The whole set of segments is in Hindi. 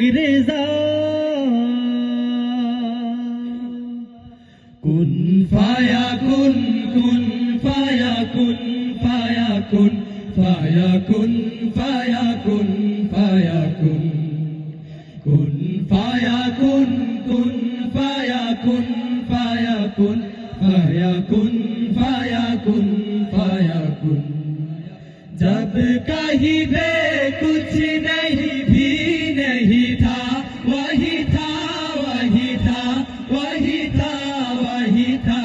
gereja kun fayakun kun fayakun fayakun fayakun fayakun fayakun kun fayakun kun fayakun fayakun fayakun fayakun fayakun जब कहीं भी कुछ नहीं भी नहीं था, वही था वही था वही था वही था।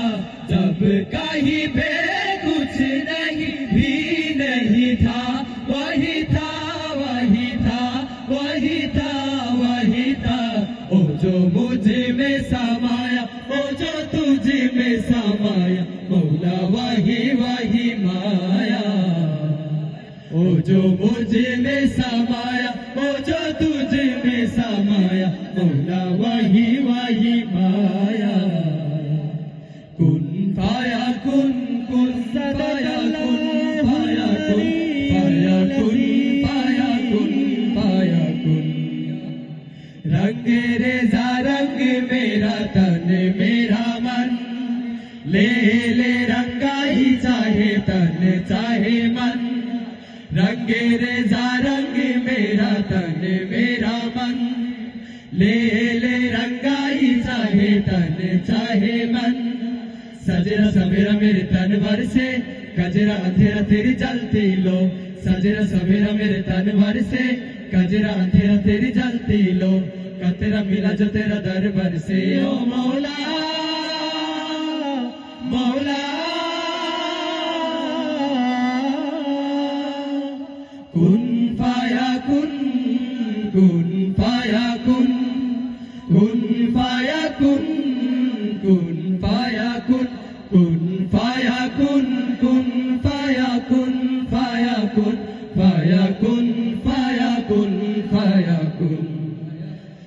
जब कहीं भी कुछ नहीं भी नहीं था, वही था वही था वही था वही था। ओ जो मुझे में समाया, ओ जो तुझे में समाया, मौला वही वही माया। ओ जो मुझे में समाया रेजा रंग मेरा, तन मेरा मन। ले ले, रंगा ही चाहे तन, चाहे मन। रंग रेजा रंग मेरा, तन मेरा मन। ले ले, रंगा ही चाहे तन, चाहे मन। सजरा, सवेरा मेरे तन भर से, गजरा अंधेरा तेरी जलती लो। सजरा, सवेरा मेरे तन भर से, गजरा अंधेरा तेरी जलती लो। कतरा मिला जो तेरा दरबार से ओ मौला मौला कुन फाया कुन कुन फाया कुन कुन फाया कुन कुन